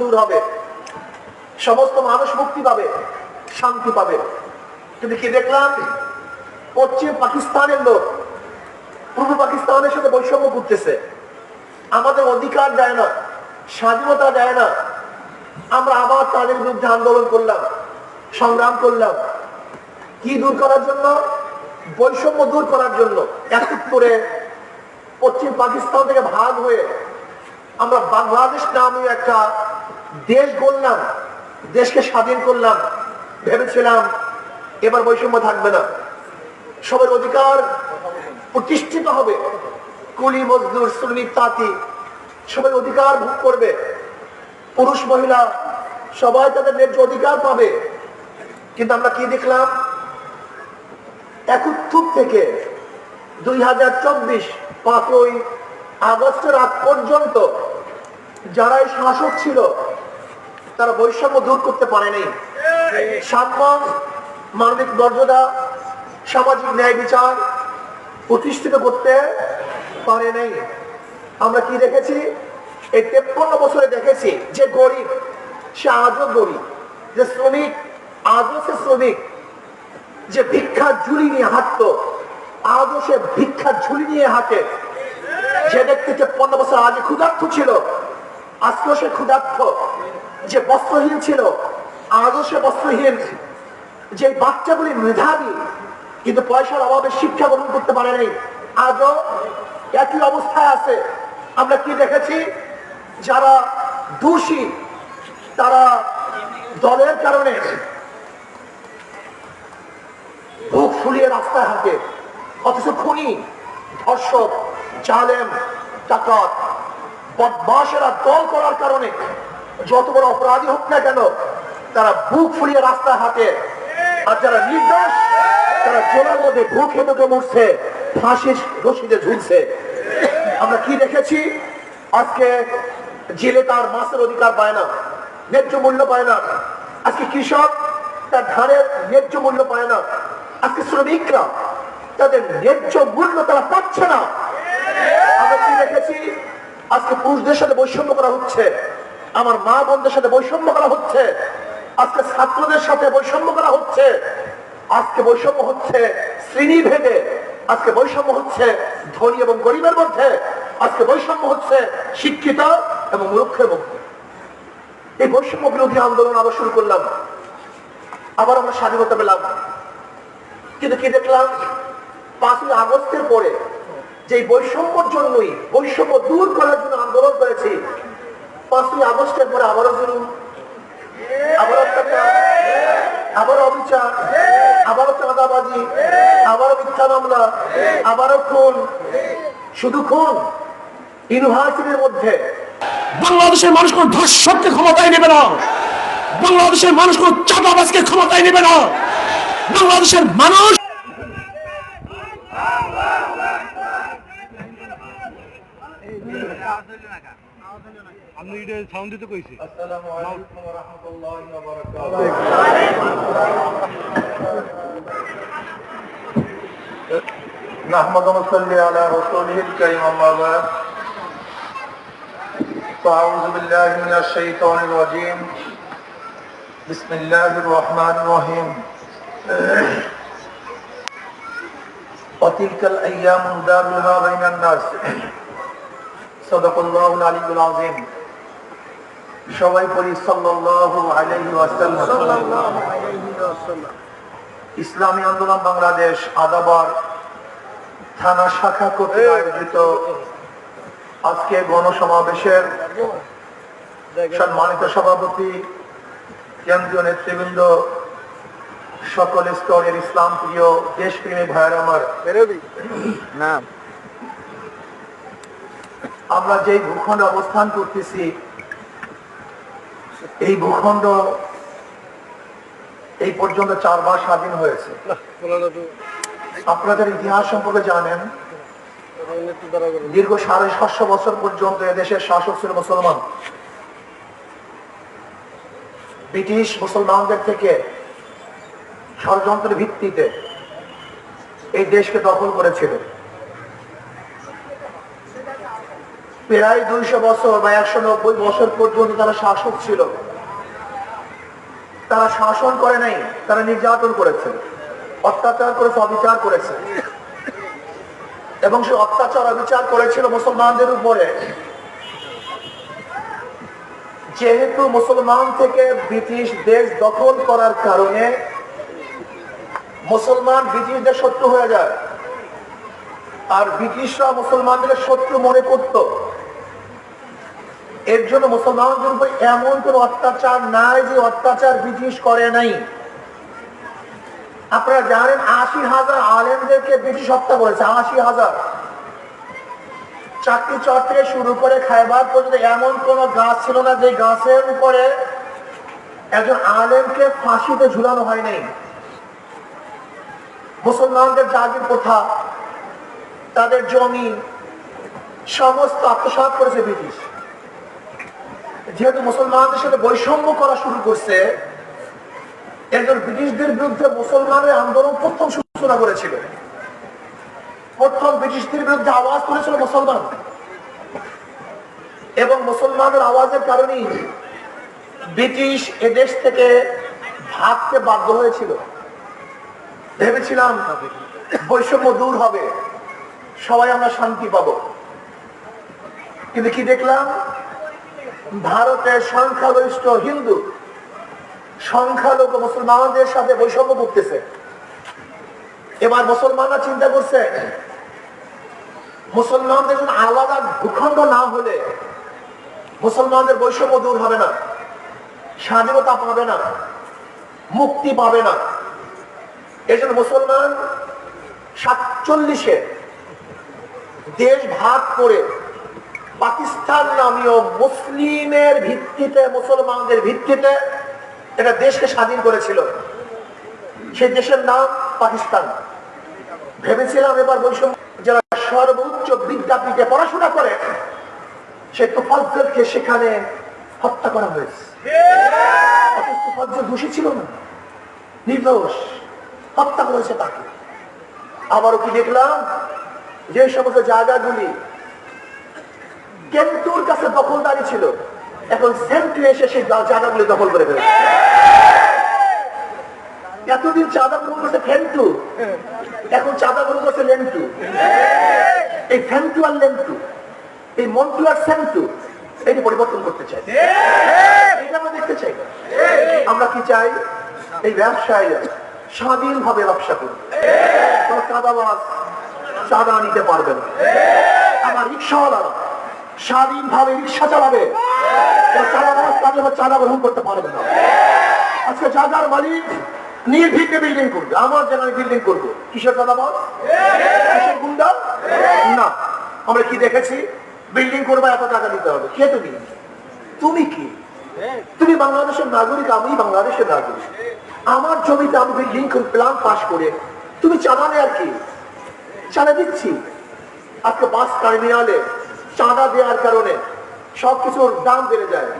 দূর হবে। সমস্ত মানুষ মুক্তি পাবে, শান্তি পাবে। কিন্তু কি দেখলাম? পশ্চিম পাকিস্তানের লোক পূর্ব পাকিস্তানের সাথে বৈষম্য করতেছে আমাদের অধিকার দেয় না, স্বাধীনতা দেয় না। আমরা আবার তাদের বিরুদ্ধে আন্দোলন করলাম, সংগ্রাম করলাম। কি দূর করার জন্য? বৈষম্য দূর করার জন্য। একাত্তরে পশ্চিম পাকিস্তান থেকে ভাগ হয়ে আমরা বাংলাদেশ নামে একটা দেশ গড়লাম, দেশকে স্বাধীন করলাম, ভেবেছিলাম এবার বৈষম্য থাকবে না। সবার অধিকার প্রতিষ্ঠিত হবে। কুলি, মজদুর, শ্রমিক, তাঁতি, সবাই অধিকার ভোগ করবে। পুরুষ, মহিলা, সবাই তাদের ন্যায্য অধিকার পাবে। কিন্তু আমরা কি দেখলাম? একুত্তর থেকে দুই হাজার চব্বিশ পাঁচই আগস্টের আগ পর্যন্ত যারাই শাসক ছিল তারা বৈষম্য দূর করতে পারেনি সাম্য মানবিক মর্যাদা, সামাজিক ন্যায় বিচার প্রতিষ্ঠিত করতে পারে নাই। আমরা কি দেখেছি? এই তেপ্পন্ন বছরে দেখেছি যে গরিব, সে আজও গরিব, যে শ্রমিক, আজও সে শ্রমিক, যে ভিক্ষা ঝুলি নিয়ে হাঁটতো, আজও সে ভিক্ষা ঝুলি নিয়ে হাঁটে। যে ব্যক্তি তেপ্পন্ন বছর আগে ক্ষুধার্থ ছিল, আজকেও সে ক্ষুধার্থ যে বস্ত্রহীন ছিল আজও সে বস্ত্রহীন, যে বাচ্চাগুলি মেধাবী, কিন্তু পয়সার অভাবে শিক্ষা গ্রহণ করতে পারে নাই। আজও একই অবস্থায় আছে। আমরা কি দেখেছি? যারা দোষী, তারা দলের কারণে বুক ফুলিয়ে রাস্তায় হাঁটে। অথচ খুনি, ধর্ষক, জালেম, ডাকাত বদমাসেরা দল করার কারণে যত বড় অপরাধী হোক না কেন, তারা বুক ফুলিয়ে রাস্তায় হাঁটে, আর যারা নির্দোষ, তারা জেলার মধ্যে ভূ খেতে মরছে ফাঁসির রশিদে ঝুলছে। আমরা কি দেখেছি? আজকে জেলে তার মাছের অধিকার পায় না, ন্যায্য মূল্য পায় না। আজকে কৃষক তার ধানের ন্যায্য মূল্য পায় না। আজকে শ্রমিকরা তাদের ন্যায্য মূল্য তারা পাচ্ছে না। আমরা কি দেখেছি? আজকে পুরুষদের সাথে বৈষম্য করা হচ্ছে। আমার মা বোনদের সাথে বৈষম্য করা হচ্ছে। আজকে ছাত্রদের সাথে বৈষম্য করা হচ্ছে। আজকে বৈষম্য হচ্ছে শ্রেণি ভেদে। আজকে বৈষম্য হচ্ছে ধনী এবং গরিবের মধ্যে। আজকে বৈষম্য হচ্ছে শিক্ষিত এবং মূর্খের মধ্যে এই বৈষম্য বিরোধী আন্দোলন আবার শুরু করলাম। আবার আমরা স্বাধীনতা পেলাম। কিন্তু কি দেখলাম? পাঁচই আগস্টের পরে যে বৈষম্যর জন্যই, বৈষম্য দূর করার জন্য আন্দোলন করেছি পাঁচই আগস্টের পরে আবারও জুলুম আবারও অবিচার। চাঁদাবাজি। মিথ্যা মামলা। আবারও খুন। শুধু খুন, ইউনিভার্সিটির মধ্যে। বাংলাদেশের মানুষ কোন ধর্ষককে ক্ষমতায় নেবে না। বাংলাদেশের মানুষ কোন চাঁদাবাজকে ক্ষমতায় নেবে না। বাংলাদেশের মানুষ আপনি এটা সাউন্ড দিতে কইছি আসসালামু আলাইকুম ওয়া রাহমাতুল্লাহি ওয়া বারাকাতুহু نحمد ونصلي على رسوله الكريم أما بعد فأعوذ بالله من الشيطان الرجيم بسم الله الرحمن الرحيم وتلك الأيام نداولها بين الناس صدق الله العلي العظيم সবাই পড়ি আলাইহি ইসলামী আন্দোলন বাংলাদেশ আদাবার থানা শাখা কর্তৃক আয়োজিত আজকে গণসমাবেশের সম্মানিত সভাপতি কেন্দ্রীয় নেতৃবৃন্দ সকল স্তরের ইসলাম প্রিয় দেশপ্রেমী ভাইয়ের আমার। আমরা যে ভূখণ্ডে অবস্থান করতেছি এই ভূখণ্ড এই পর্যন্ত চারবার স্বাধীন হয়েছে। আপনাদের ইতিহাস সম্পর্কে জানেন, দীর্ঘ সাড়ে সাতশো বছর পর্যন্ত এদেশের শাসক ছিল মুসলমান। ব্রিটিশ মুসলমানদের থেকে ষড়যন্ত্রের ভিত্তিতে এই দেশকে দখল করেছিল। প্রায় দুইশো বছর বা একশো নব্বই বছর পর্যন্ত তারা শাসক ছিল। তারা শাসন করে নাই, তারা নির্যাতন করেছে, অত্যাচার করেছে অবিচার করেছে। এবং সে অত্যাচার, অবিচার করেছিল মুসলমানদের উপরে। যেহেতু মুসলমান থেকে ব্রিটিশ দেশ দখল করার কারণে মুসলমান ব্রিটিশদের শত্রু হয়ে যায়, আর ব্রিটিশরা মুসলমানদের শত্রু মনে করত। এর জন্য মুসলমানদের উপর এমন কোন অত্যাচার নাই যে অত্যাচার ব্রিটিশ করে নাই। আপনারা জানেন আশি হাজার আলেমদেরকে ব্রিটিশ হত্যা করেছে, আশি হাজার। চাকরি থেকে শুরু করে খাইবার পর্যন্ত এমন কোন গাছ ছিল না যে গাছের উপরে একজন আলেমকে ফাঁসিতে ঝুলানো হয় নাই। মুসলমানদের জাগির প্রথা তাদের জমি, সমস্ত আত্মসাৎ করেছে ব্রিটিশ। যেহেতু মুসলমানদের সাথে বৈষম্য করা শুরু করছে একজন ব্রিটিশদের বিরুদ্ধে মুসলমানের আন্দোলন প্রথম সূচনা করেছিল। প্রথম ব্রিটিশদের বিরুদ্ধে আওয়াজ তুলেছিল মুসলমান। এবং মুসলমানের আওয়াজের কারণেই ব্রিটিশ এদেশ থেকে ভাগতে বাধ্য হয়েছিল। ভেবেছিলাম বৈষম্য দূর হবে, সবাই আমরা শান্তি পাব। কিন্তু কি দেখলাম? ভারতের সংখ্যাগরিষ্ঠ হিন্দু, সংখ্যালঘু মুসলমানদের সাথে বৈষম্য করতেছে এবার মুসলমানরা চিন্তা করছে, মুসলমানদের জন্য আলাদা ভূখণ্ড না হলে মুসলমানদের বৈষম্য দূর হবে না, স্বাধীনতা পাবে না, মুক্তি পাবে না। এই জন্য মুসলমান সাতচল্লিশে দেশ ভাগ করে পাকিস্তান নামীয় মুসলিমের ভিত্তিতে, মুসলমানদের ভিত্তিতে এটা দেশকে স্বাধীন করেছিল। সেই দেশের নাম পাকিস্তান। ভেবেছিলাম এবার বৈষম্য যারা সর্বোচ্চ বিদ্যাপীঠে পড়াশোনা করে সে তোফাজ্জলকে সেখানে হত্যা করা হয়েছে। দোষী ছিল না। নির্দোষ। হত্যা করেছে তাকে। আবারও কি দেখলাম? যে সমস্ত জায়গাগুলি কেন্তুর কাছে দখলদারি ছিল। এখন সেন্টু এসে সেই জায়গাগুলি দখল করে ফেলেছে। এতদিন চাঁদা গ্রহণ করছে ফেন্টু এখন চাঁদা গ্রহণ করছে লেন্টু। এই ফেন্টু আর লেন্টু, এই মন্টু আর সেন্টু এটি পরিবর্তন করতে চাই। এটা আমরা দেখতে চাই। আমরা কি চাই? এই ব্যবসায়ীরা স্বাধীন ভাবে ব্যবসা করুন চাঁদাবাজ, চাঁদা নিতে পারবে না। আমার রিক্সাওয়ালারা স্বাধীন ভাবে রিক্সা চালাবে চাঁদাবাজ তাদের চাঁদা গ্রহণ করতে পারবে না। আজকে জায়গার মালিক নির্ভীকে বিল্ডিং করবে। আমার জায়গায় বিল্ডিং করব, কিসের চাঁদাবাজ কিসের গুন্ডা? না। আমরা কি দেখেছি? বিল্ডিং করব, এত টাকা দিতে হবে। কে তুমি? তুমি কি? তুমি বাংলাদেশের নাগরিক আমি বাংলাদেশের নাগরিক। আমার জমিতে আমি বিল্ডিং প্ল্যান পাস করে তুমি চাঁদা নেয়ার কি? চাঁদা দিচ্ছি। আজকে বাস টার্মিনালে চাঁদা দেওয়ার কারণে সবকিছুর দাম বেড়ে যায়।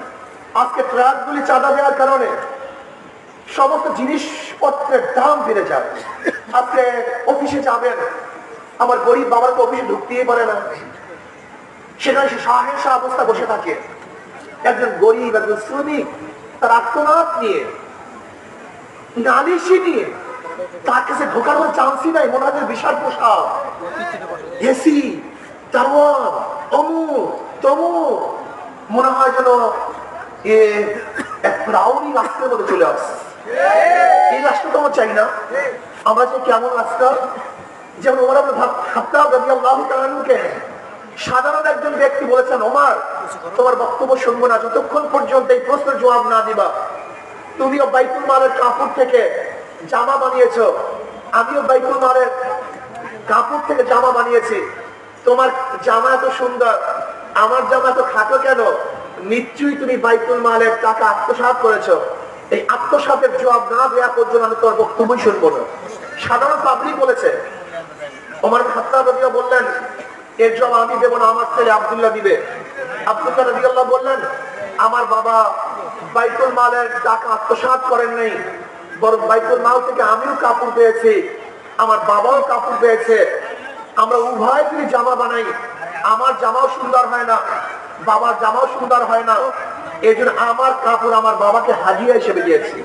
আজকে ট্রাকগুলি চাঁদা দেওয়ার কারণে সমস্ত জিনিসপত্রের দাম বেড়ে যায়। আজকে অফিসে যাবেন, আমার গরিব বাবার তো অফিসে ঢুকতেই পারে না। সেখানে সে সাহেসা অবস্থা বসে থাকে। একজন গরিব, একজন শ্রমিক, তার আত্মনাথ নিয়ে, নালিশি নিয়ে, তার কাছে ঢোকার চান্সই নাই, মনে হয় বিশাল পোশাক, এসি তারওয়ান অমুক তমুক মনে হয় যেন এ রাষ্ট্রের মধ্যে চলে আসছে। এই রাষ্ট্র তো আমার চাই না। আমরা যে কেমন রাষ্ট্র? যেমন ওমর আনহুকে সাধারণ একজন ব্যক্তি বলেছেন, ওমর, তোমার বক্তব্য শুনব না, যতক্ষণ পর্যন্ত এই প্রশ্নের জবাব না দিবা। তুমিও বাইতুল মালের কাপড় থেকে জামা বানিয়েছ। আমিও বাইতুল মালের কাপড় থেকে জামা বানিয়েছি। তোমার জামা এত সুন্দর, আমার জামা এত খাটো কেন? নিশ্চয়ই তুমি বাইতুল মালের টাকা আত্মসাৎ করেছ। এই আত্মসাতের জবাব না দেওয়া পর্যন্ত আমি তোমার বক্তব্যই শুনব না। সাধারণ পাবলিক বলেছে, ওমর খাত্তাব রাদিয়াল্লাহু বললেন, এর জবাব আমি দেবো না, আমার ছেলে আবদুল্লাহ দিবে। আব্দুল্লাহ রাদিয়াল্লাহু বললেন, আমার বাবা বাইতুল মালের টাকা আত্মসাৎ করেন নাই, বরং বাইতুল মাল থেকে আমিও কাপড় পেয়েছি, আমার বাবাও কাপড় পেয়েছে। আমরা উভয় যদি জামা বানাই। আমার জামাও সুন্দর হয় না, বাবার জামাও সুন্দর হয় না। এই জন্য আমার কাপড় আমার বাবাকে হাজিয়া হিসেবে দিয়েছি।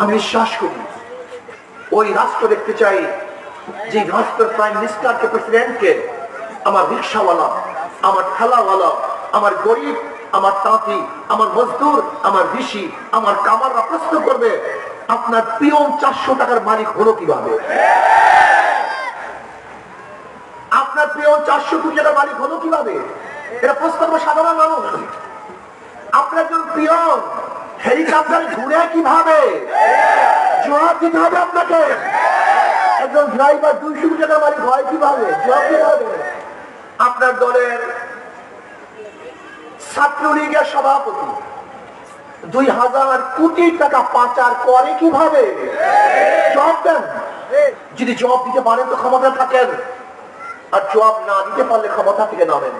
আমি বিশ্বাস করি, ওই রাষ্ট্র দেখতে চাই, যে রাষ্ট্রের প্রাইম মিনিস্টারকে প্রেসিডেন্টকে আমার রিক্সাওয়ালা, আমার ঠেলাওয়ালা, আমার গরিব, আমার তাঁতি, আমার মজদুর, আমার ঋষি, আমার কামাররা প্রশ্ন করবে, আপনার পিয়ন চারশো টাকার মালিক হলো কীভাবে আপনার পিয়ন চারশো কোটি টাকার মালিক হলো কীভাবে? এটা প্রশ্ন করবে সাধারণ মানুষ। আপনার একজন পিয়ন হেলিকপ্টারে ঘুরে কীভাবে? জবাব দিতে হবে আপনাকে। একজন ড্রাইভার দুইশো কোটি টাকার মালিক হয় কীভাবে? জবাব দিতে হবে। আপনার দলের ছাত্রলীগের সভাপতি দুই হাজার কোটি টাকা পাচার করে কীভাবে? জবাব দেন। যদি জবাব দিতে পারেন তো ক্ষমতা থাকেন। আর জবাব না দিতে পারলে ক্ষমতা থেকে নামেন।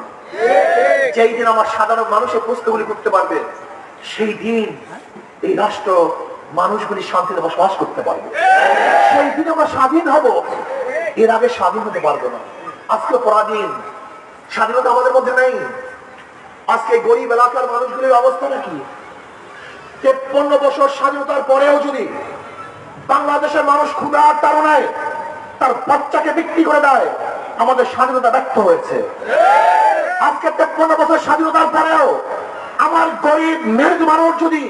যেই দিন আমার সাধারণ মানুষের প্রশ্নগুলি করতে পারবে, সেই দিন এই রাষ্ট্র মানুষগুলি শান্তিতে বসবাস করতে পারবে। সেই দিন আমরা স্বাধীন হব, এর আগে স্বাধীন হতে পারব না। আজকে পরাধীন, স্বাধীনতা আমাদের মধ্যে নেই। আজকে গরিব এলাকার মানুষগুলির অবস্থা নাকি? তেপ্পন্ন বছর স্বাধীনতার পরেও যদি বাংলাদেশের মানুষ ক্ষুধার তার বাচ্চাকে বিক্রি করে দেয় আমাদের স্বাধীনতা ব্যর্থ হয়েছে। আজকে তেপ্পন্ন বছর স্বাধীনতার পরেও আমার গরিব মেরুদ মানুষ যদি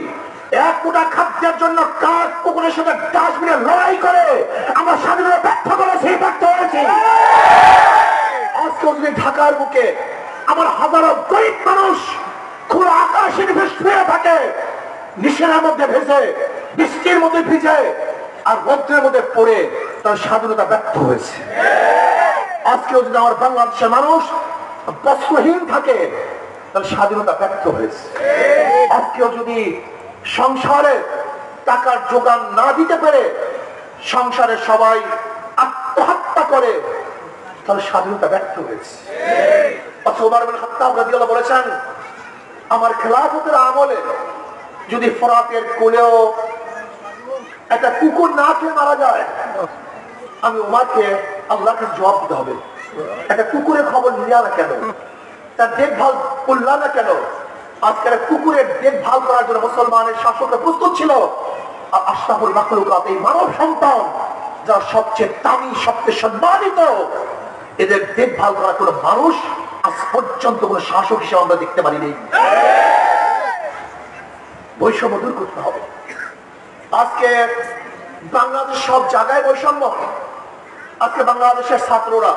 এক কোটা খাদ্যের জন্য কাক কুকুরের সাথে ডাস্টবিনে লড়াই করে, আমরা স্বাধীনতা ব্যর্থ করেছি ব্যর্থ হয়েছি। আজকে যদি ঢাকার বুকে আমার হাজারো গরিব মানুষ খোলা আকাশে শুয়ে থাকে নিশানের মধ্যে ভেসে, বৃষ্টির মধ্যে ভিজে, আর রৌদ্রের মধ্যে পড়ে তার স্বাধীনতা ব্যর্থ হয়েছে। আজকেও যদি আমার বাংলাদেশের মানুষ বস্ত্রহীন থাকে তার স্বাধীনতা ব্যর্থ হয়েছে। আজকেও যদি সংসারে টাকার যোগান না দিতে সংসারে সবাই আত্মহত্যা করে, তাহলে স্বাধীনতা হয়েছে। বলেছেন, আমার খেলাফতের আমলে যদি ফরাতের কোলেও একটা কুকুর না খেয়ে মারা যায়, আমি ওমারকে আল্লাহকে জবাব দিতে হবে। একটা কুকুরের খবর নিয়ে না কেন? তার দেখভাল করলা না কেন? আজকের কুকুরের দেখভাল করার জন্য মুসলমানের শাসকরা প্রস্তুত ছিল। আর আশরাফুল মাখলুকাত এই মানব সন্তান, যারা সবচেয়ে দামি, সবচেয়ে সম্মানিত, এদের দেখভাল করার কোনো মানুষ আজ পর্যন্ত কোনো শাসক হিসেবে আমরা দেখতে পারিনি। বৈষম্য দূর করতে হবে। আজকে বাংলাদেশ সব জায়গায় বৈষম্য। আজকে বাংলাদেশের ছাত্ররা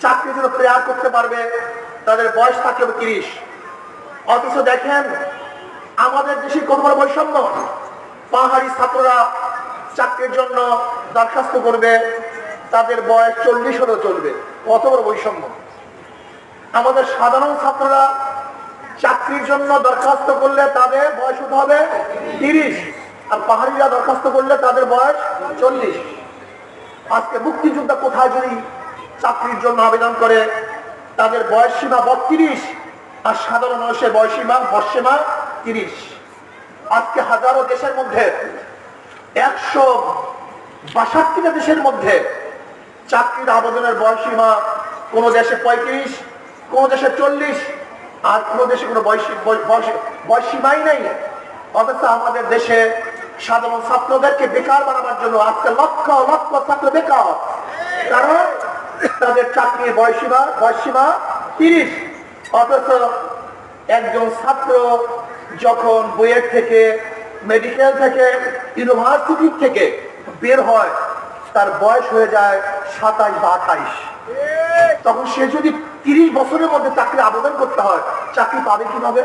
চাকরির জন্য প্রেয়ার করতে পারবে, তাদের বয়স থাকবে তিরিশ। অথচ দেখেন, আমাদের দেশে কত বড় বৈষম্য। পাহাড়ি ছাত্ররা চাকরির জন্য দরখাস্ত করবে, তাদের বয়স চল্লিশ হলেও চলবে। কত বড় বৈষম্য। আমাদের সাধারণ ছাত্ররা চাকরির জন্য দরখাস্ত করলে তাদের বয়স হতে হবে? তিরিশ। আর পাহাড়িরা দরখাস্ত করলে তাদের বয়স চল্লিশ। আজকে মুক্তিযোদ্ধা কোথায় যদি চাকরির জন্য আবেদন করে, তাদের বয়স সীমা বত্রিশ আর সাধারণ মানুষের বয়স সীমা বর্ষীমা তিরিশ। আজকে হাজারো দেশের মধ্যে, একশো বাষট্টিটা দেশের মধ্যে চাকরির আবেদনের বয়স সীমা কোনো দেশে পঁয়ত্রিশ, কোনো দেশে চল্লিশ, আর কোন দেশে কোনো বয়সী বয়সীমাই নেই। অথচ আমাদের দেশে সাধারণ ছাত্রদেরকে বেকার বানাবার জন্য আজকে লক্ষ লক্ষ ছাত্র বেকার। কারণ তাদের চাকরির বয়সীমা বয়সীমা তিরিশ। অথচ একজন ছাত্র যখন বইয়ের থেকে, মেডিকেল থেকে ইউনিভার্সিটি থেকে বের হয়, তার বয়স হয়ে যায় সাতাইশ বা আঠাইশ। তখন সে যদি তিরিশ বছরের মধ্যে চাকরি আবেদন করতে হয়, চাকরি পাবে কীভাবে?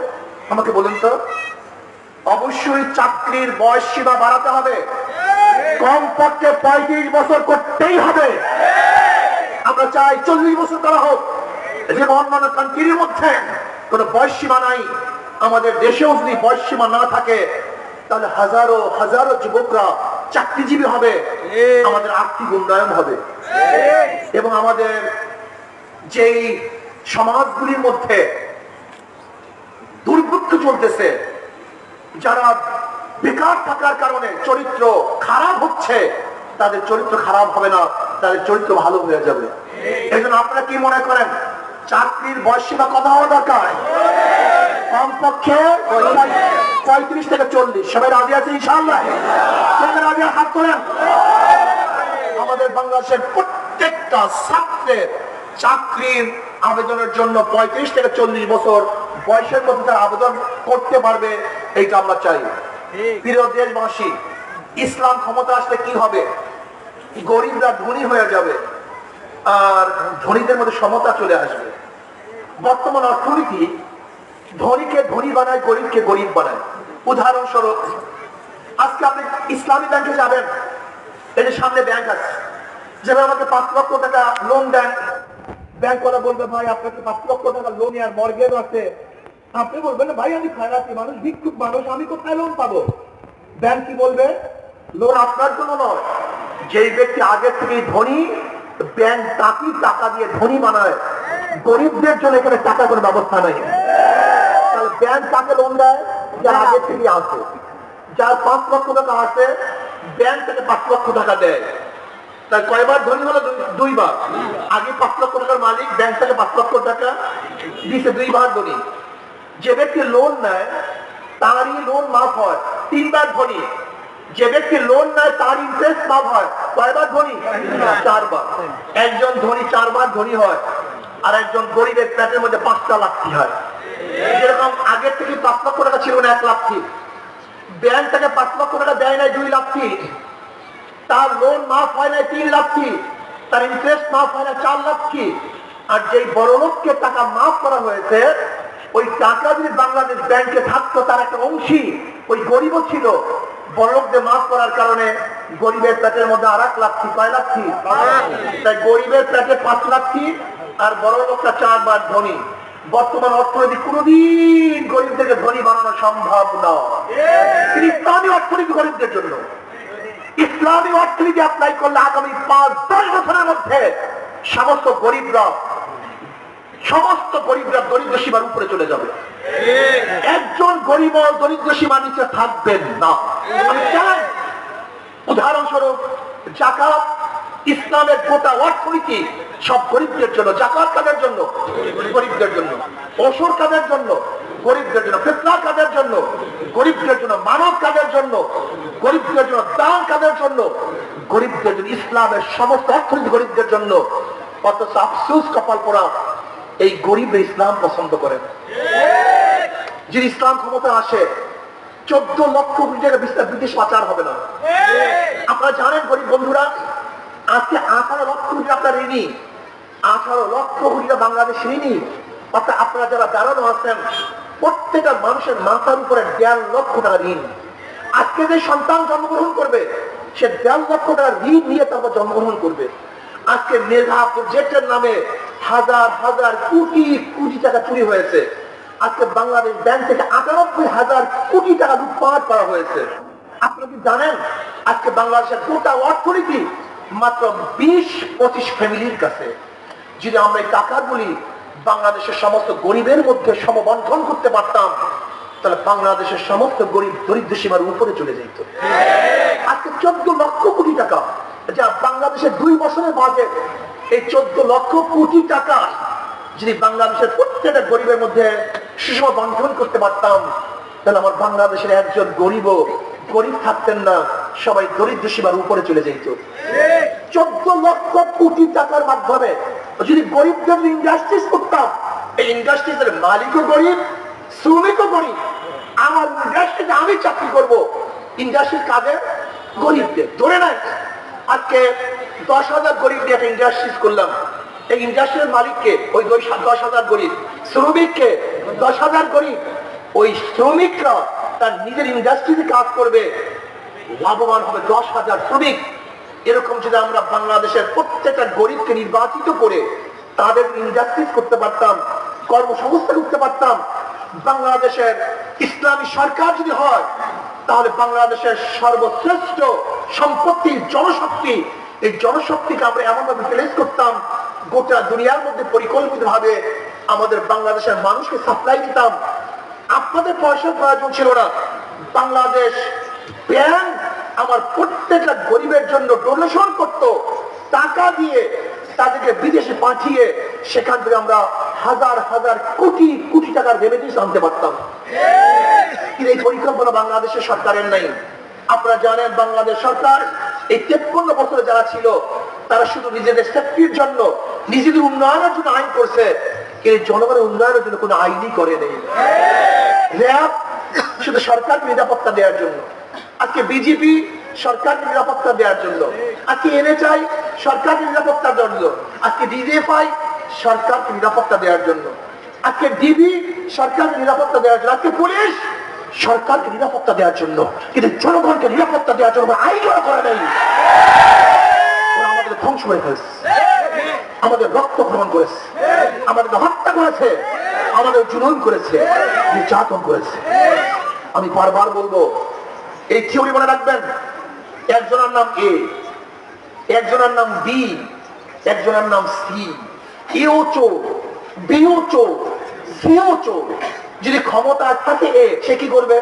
আমাকে বলুন তো। অবশ্যই চাকরির বয়স সীমা বাড়াতে হবে। কমপক্ষে পঁয়ত্রিশ বছর করতেই হবে। আমরা চাই চল্লিশ বছর করা হোক। যে অন্যান্য কান্ট্রির মধ্যে কোনো বয়স সীমা নাই। আমাদের দেশেও যদি বয়স সীমা না থাকে, তাহলে হাজারো হাজারো যুবকরা চাকরিজীবী হবে। আমাদের আর্থিক উন্নয়ন হবে। এবং আমাদের যেই সমাজগুলির মধ্যে দুর্ভিক্ষ চলতেছে যারা বেকার থাকার কারণে চরিত্র খারাপ হচ্ছে, তাদের চরিত্র খারাপ হবে না, তাদের চরিত্র ভালো হয়ে যাবে। এই জন্য আপনারা কি মনে করেন? চাকরির বয়সীমা কথা হওয়া দরকার? কমপক্ষে পঁয়ত্রিশ থেকে চল্লিশ। সবাই রাজি আছে ইনশাল্লাহ রাজি? হাত তোলেন। আমাদের বাংলাদেশের প্রত্যেকটা ছাত্রের চাকরির আবেদনের জন্য পঁয়ত্রিশ থেকে চল্লিশ বছর বয়সের মধ্যে তারা আবেদন করতে পারবে। এইটা আমরা চাই। প্রিয় দেশবাসী ইসলাম ক্ষমতা আসলে কি হবে? গরিবরা ধনী হয়ে যাবে আর ধনীদের মধ্যে সমতা চলে আসবে। বর্তমান অর্থনীতি ধনীকে ধনী বানায় গরিবকে গরিব বানায়। উদাহরণস্বরূপ আজকে আপনি ইসলামী ব্যাংকে যাবেন এই যে সামনে ব্যাংক আছে যেভাবে আমাকে পাঁচ লক্ষ টাকা লোন দেন। ব্যাংক ওরা বলবে ভাই আপনাকে পাঁচ লক্ষ টাকা লোন আর মর্গেজ আছে। আপনি বলবেন, ভাই, আমি খারাপি মানুষ, ভিক্ষুক মানুষ, আমি কোথায় লোন পাবো। ব্যাংক কি বলবে? লোন আপনার জন্য নয়। যেই ব্যক্তি আগে থেকেই ধনী, ব্যাংক তাকে টাকা দিয়ে ধনী বানায়। গরিবদের জন্য এখানে টাকা কোনো ব্যবস্থা নেই। তাহলে ব্যাংক কাকে লোন দেয়? যার আগে থেকে আছে। যার পাঁচ লক্ষ টাকা আছে, ব্যাংক থেকে পাঁচ লক্ষ টাকা দেয়। তাই কয়বার ধনী হলো? দুই- দুইবার। আগে পাঁচ লক্ষ টাকার মালিক, ব্যাংক থেকে পাঁচ লক্ষ টাকা দিছে, দুইবার ধনী। যে ব্যক্তি লোন নেয়, তারই লোন মাফ হয়। তিনবার ধনী। যে ব্যক্তি লোন নেয়, তার ইন্টারেস্ট মাফ হয়। কয়বার ধনী? চারবার। একজন ধনী চারবার ধনী হয়, আর একজন গরিবের পেটের মধ্যে পাঁচটা লাখি হয়। যেরকম আগের থেকে পাঁচ লক্ষ টাকা ছিল না এক লাখি ব্যাংক থেকে পাঁচ লক্ষ টাকা দেয় নাই দুই লাখি তার লোন মাফ হয় নাই তিন লাখি তার ইন্টারেস্ট মাফ হয় না চার লাখি আর যেই বড় লোককে টাকা মাফ করা হয়েছে ওই টাকা যদি বাংলাদেশ ব্যাংকে থাকতো, তার একটা অংশী ওই গরিবও ছিল। বড় লোকদের মাফ করার কারণে গরিবের পেটের মধ্যে আর এক লাখি কয় লাখি তাই গরিবের পেটে পাঁচ লাখি আর বড় লোকটা চারবার ধনী। বর্তমান অর্থনীতি কোনোদিন গরিবদেরকে ধনী বানানো সম্ভব নয়। ইসলামী অর্থনীতি গরিবদের জন্য। ইসলামী অর্থনীতি অ্যাপ্লাই করলে আগামী পাঁচ, দশ বছরের মধ্যে সমস্ত গরিবরা সমস্ত গরিবরা দরিদ্র সীমার উপরে চলে যাবে। একজন গরিব দরিদ্র সীমার নিচে থাকবেন না। আমি চাই উদাহরণস্বরূপ জাকাত ইসলামের গোটা অর্থনীতি সব গরিবদের জন্য জাকাত কাদের জন্য? গরিবদের জন্য। অসুর কাদের জন্য? গরিবদের জন্য। ফেতনা কাদের জন্য? গরিবদের জন্য। মানব কাদের জন্য? গরিবদের জন্য। দান কাদের জন্য? গরিবদের জন্য। ইসলামের সমস্ত অর্থনীতি গরিবদের জন্য। অথচ আফসুস কপাল পড়া এই গরিব ইসলাম পছন্দ করেন যদি ইসলাম ক্ষমতা আসে, চোদ্দ লক্ষ কোটি টাকা বিস্তার ব্রিটিশ পাচার হবে না। আপনারা জানেন গরিব বন্ধুরা, আজকে আঠারো লক্ষ কোটি আপনার ঋণী, আঠারো লক্ষ কোটি বাংলাদেশ ঋণী। অর্থাৎ আপনারা যারা দাঁড়ানো আছেন, প্রত্যেকটা মানুষের মাথার উপরে দেড় লক্ষ টাকা ঋণ। আজকে যে সন্তান জন্মগ্রহণ করবে, সে দেড় লক্ষ টাকা ঋণ নিয়ে তারপর জন্মগ্রহণ করবে। আজকে মেধা প্রজেক্টের নামে হাজার হাজার কোটি কোটি টাকা চুরি হয়েছে। আজকে বাংলাদেশ ব্যাংক থেকে আটানব্বই হাজার কোটি টাকা লুটপাট করা হয়েছে। আপনারা কি জানেন আজকে বাংলাদেশের গোটা অর্থনীতি মাত্র বিশ পঁচিশ ফ্যামিলির কাছে। যদি আমরা এই টাকাগুলি বাংলাদেশের সমস্ত গরিবের মধ্যে সমবন্টন করতে পারতাম তাহলে বাংলাদেশের সমস্ত গরিব দরিদ্র সীমার উপরে চলে যেত। আজকে চোদ্দ লক্ষ কোটি টাকা যা বাংলাদেশের দুই বছরের বাজেট এই চোদ্দ লক্ষ কোটি টাকা যদি বাংলাদেশের প্রত্যেকটা গরিবের মধ্যে সুষম বন্টন করতে পারতাম, তাহলে আমার বাংলাদেশের একজন গরিব গরিব থাকতেন না, সবাই দরিদ্র সীমার উপরে চলে যেত। চোদ্দ লক্ষ কোটি টাকার মাধ্যমে যদি গরিবদের ইন্ডাস্ট্রিজ করতাম, এই ইন্ডাস্ট্রিজের মালিকও গরিব, শ্রমিকও গরিব। আমার ইন্ডাস্ট্রিতে আমি চাকরি করব। ইন্ডাস্ট্রির কাজে গরিবদের। ধরে নাই আজকে দশ হাজার গরিব দিয়ে একটা ইন্ডাস্ট্রিজ করলাম। এই ইন্ডাস্ট্রির মালিককে ওই দশ হাজার গরিব শ্রমিককে দশ হাজার গরিব, ওই শ্রমিকরা তার নিজের ইন্ডাস্ট্রিতে কাজ করবে, লাভবান হবে দশ হাজার শ্রমিক। এরকম যদি আমরা বাংলাদেশের প্রত্যেকটা গরিবকে নির্বাচিত করে তাদের ইন্ডাস্ট্রিজ করতে পারতাম, কর্মসংস্থান করতে পারতাম, বাংলাদেশের ইসলামী সরকার যদি হয় তাহলে বাংলাদেশের সর্বশ্রেষ্ঠ সম্পত্তি, জনশক্তি, এই জনশক্তিকে আমরা এমনভাবে প্লেস করতাম, গোটা দুনিয়ার মধ্যে পরিকল্পিত ভাবে আমাদের বাংলাদেশের মানুষকে সাপ্লাই দিতাম। আপনাদের পয়সার প্রয়োজন ছিল না। বাংলাদেশ ব্যাংক আমার প্রত্যেকটা গরিবের জন্য ডোনেশন করত। টাকা দিয়ে তাদেরকে বিদেশে পাঠিয়ে সেখান থেকে আমরা হাজার হাজার কোটি কোটি টাকার রেমিটেন্স আনতে পারতাম। কিন্তু এই পরিকল্পনা বাংলাদেশের সরকারের নেই। আপনারা জানেন, বাংলাদেশ সরকার এই তেপ্পন্ন বছরে যারা ছিল, তারা শুধু নিজেদের সেফটির জন্য, নিজেদের উন্নয়নের জন্য আইন করছে, কিন্তু জনগণের উন্নয়নের জন্য কোনো আইনই করে নেই। র্যাব শুধু সরকারকে নিরাপত্তা দেওয়ার জন্য, আজকে বিজেপি সরকারকে নিরাপত্তা দেওয়ার জন্য, আজকে এনএচআই সরকারকে নিরাপত্তা দেওয়ার জন্য, আজকে ডিজিএফআই সরকারকে নিরাপত্তা দেওয়ার জন্য। আজকে ডিবি সরকারকে নিরাপত্তা দেওয়ার জন্য, আজকে পুলিশ সরকারকে নিরাপত্তা দেওয়ার জন্য, কিন্তু জনগণকে নিরাপত্তা দেওয়ার জন্য কোনো আইন করা নেই। আমাদের ধ্বংস করে ফেলছে আমাদের রক্ত ভ্রমণ করেছে। আমাদের হত্যা করেছে। আমাদের জুলুম করেছে। নির্যাতন করেছে। আমি বারবার বলব, এই থিওরি মনে রাখবেন। একজনের নাম এ, একজনের নাম বি, একজনের নাম সি। এও চোর বিও চোর সিও চোর যদি ক্ষমতা থাকে এ সে কি করবে?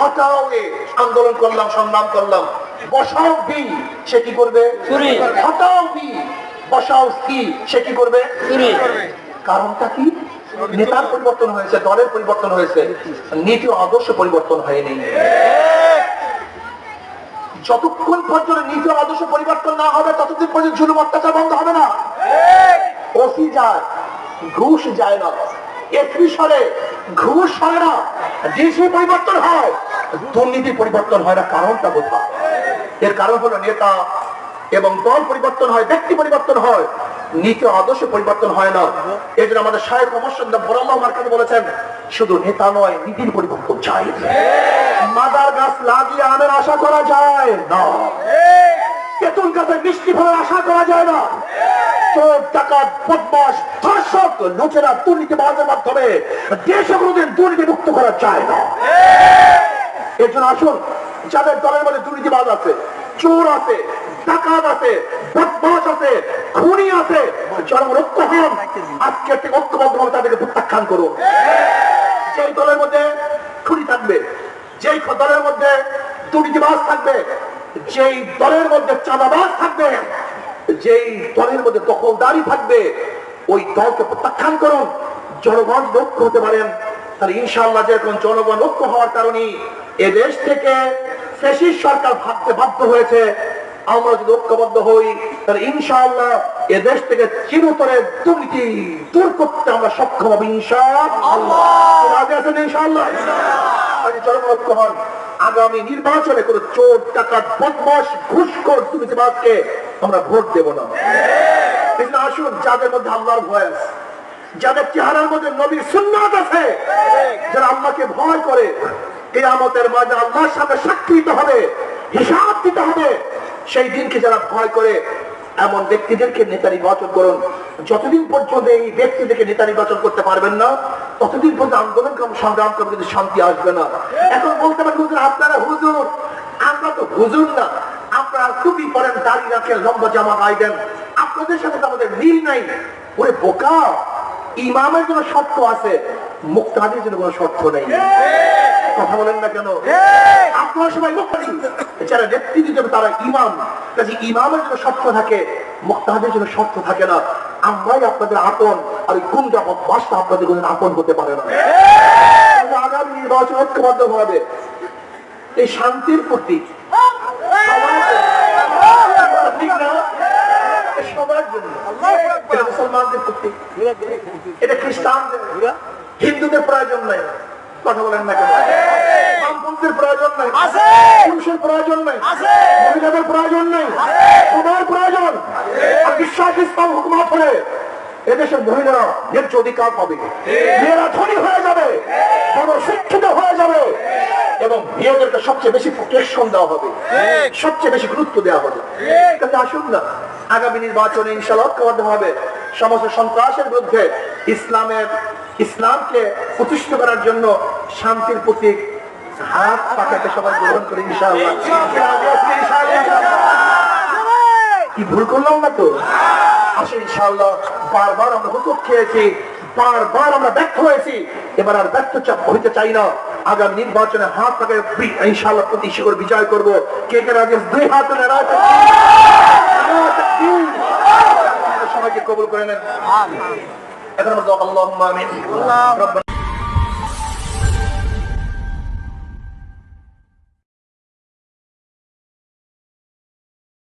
হটাও এ আন্দোলন করলাম সংগ্রাম করলাম। বসাও বি সে কি করবে? হটাও বি বসাও সি সে কি করবে? কারণটা কি? নেতার পরিবর্তন হয়েছে দলের পরিবর্তন হয়েছে। নীতি আদর্শ পরিবর্তন হয়নি। যতক্ষণ পর্যন্ত নীতি আদর্শ পরিবর্তন না হবে ততদিন পর্যন্ত জুলুম অত্যাচার বন্ধ হবে না। ওসি যায় ঘুষ যায় না। এসপি সরে ঘুষ সরে না ডিসি পরিবর্তন হয়, দুর্নীতি পরিবর্তন হয় না, কারণটা কোথায়? এর কারণ হলো নেতা এবং দল পরিবর্তন হয়, ব্যক্তি পরিবর্তন হয়, নীতি আদর্শ পরিবর্তন হয় না। এই জন্য আমাদের সাহেব অবশ্যই বরাল্লাহ মার্কাতে বলেছেন, শুধু নেতা নয়, নীতির পরিবর্তন চাই। মাদার গাছ লাগিয়ে আমের আশা করা যায় না। বেতন গাছে মিষ্টি ফলের আশা করা যায় না। চোর, ডাকাত বদমাস ধর্ষক লোকেরা দুর্নীতিবাজের মাধ্যমে দেশে কোনোদিন দুর্নীতি মুক্ত করা যায় না। এর জন্য আসুন, যাদের দলের মধ্যে দুর্নীতিবাজ আছে, চোর আছে, ডাকাত আছে বদমাস আছে, খুনি আছে জনগণ ঐক্য হন, আজকে থেকে ঐক্যবদ্ধ ভাবে তাদেরকে প্রত্যাখ্যান করুন। যেই দলের মধ্যে খুনি থাকবে, যেই দলের মধ্যে দুর্নীতিবাজ থাকবে যেই দলের মধ্যে চাঁদাবাজ থাকবে যেই দলের মধ্যে দখলদারি থাকবে ওই দলকে প্রত্যাখ্যান করুন। জনগণ ঐক্য হতে পারেন। তাহলে ইনশাল্লাহ যেরকম জনগণ ঐক্য হওয়ার কারণে এ দেশ থেকে ফেসিস সরকার ভাবতে বাধ্য হয়েছে আমরা যদি ঐক্যবদ্ধ হই তাহলে ইনশাআল্লাহ এ দেশ থেকে চিরতরে দুর্নীতি দূর করতে আমরা সক্ষম হব ইনশাআল্লাহ। ইনশাআল্লাহ? জনগণ ঐক্য হন। আগামী নির্বাচনে কোনো চোর টাকা বদমাস ঘুষখোর দুর্নীতিবাজকে আমরা ভোট দেব না। আসুন, যাদের মধ্যে আল্লাহর ভয় আছে, যাদের চেহারার মধ্যে নবীর সুন্নাত আছে, যারা আল্লাহকে ভয় করে, কেয়ামতের মাঝে আল্লাহর সাথে সাক্ষী হবে, হিসাব দিতে হবে, সেই দিনকে যারা ভয় করে, এমন ব্যক্তিদেরকে নেতা নির্বাচন করুন। যতদিন পর্যন্ত এই ব্যক্তিদেরকে নেতা নির্বাচন করতে পারবেন না ততদিন পর্যন্ত আন্দোলন কম সংগ্রাম করবে কিন্তু শান্তি আসবে না। এখন বলতে পারেন, হুজুর, আপনারা হুজুর, আমরা তো হুজুর না। আপনারা টুপি পরেন, দাড়ি রাখেন, লম্বা জামা গায়ে দেন। আপনাদের সাথে তো আমাদের মিল নাই। ওরে বোকা, ইমামের জন্য শর্ত আছে, মুক্তাদির জন্য কোনো শর্ত নেই। কথা বলেন না কেন? আপনারা সবাই মুক্তি যারা নেতৃত্ব দিতে হবে তারা ইমাম। কাজে ইমামের জন্য শর্ত থাকে, মুক্তাদের জন্য শর্ত থাকে না। আমরাই আপনাদের আপন আর ওই গুন্ডা বদমাসটা আপনাদের কোনো আপন হতে পারে না। আগামী নির্বাচন ঐক্যবদ্ধ হবে। এই শান্তির প্রতীক। মুসলমানদের প্রতীক। এটা খ্রিস্টানদের। হিন্দুদের প্রয়োজন নাই। কথা বলেন না কেন? প্রয়োজন নাই। পুরুষের প্রয়োজন নাই। মহিলাদের প্রয়োজন নাই। সবার প্রয়োজন। আর বিশ্বাস ইসলাম হুকুমত হলে এদেশের মহিলারা ন্যায্য অধিকার পাবে। মেয়েরা ধনী হয়ে যাবে। বড় শিক্ষিত হয়ে যাবে। এবং মেয়েদেরকে সবচেয়ে বেশি প্রোটেকশন দেওয়া হবে। সবচেয়ে বেশি গুরুত্ব দেওয়া হবে। কিন্তু আসুন না। আগামী নির্বাচনে ইনশাল্লাহ ঐক্যবদ্ধ হবে। সমস্ত সন্ত্রাসের বিরুদ্ধে ইসলামের ইসলামকে প্রতিষ্ঠিত করার জন্য শান্তির প্রতীক হাত পাকাতে সবাই গ্রহণ করে ইনশাআল্লাহ। কি ভুল করলাম না তো? আসে ইনশাআল্লাহ বারবার আমরা হুকুম খেয়েছি বারবার আমরা ব্যর্থ হয়েছি। এবার আর ব্যর্থ হইতে চাই না। আগামী নির্বাচনে হাত পাকে ইনশাআল্লাহ প্রতিষ্ঠা করে বিজয় করব। কে কে রাজি? দুই হাত। সবাইকে কবুল করে নেন। এখন আমরা আল্লাহ আমিন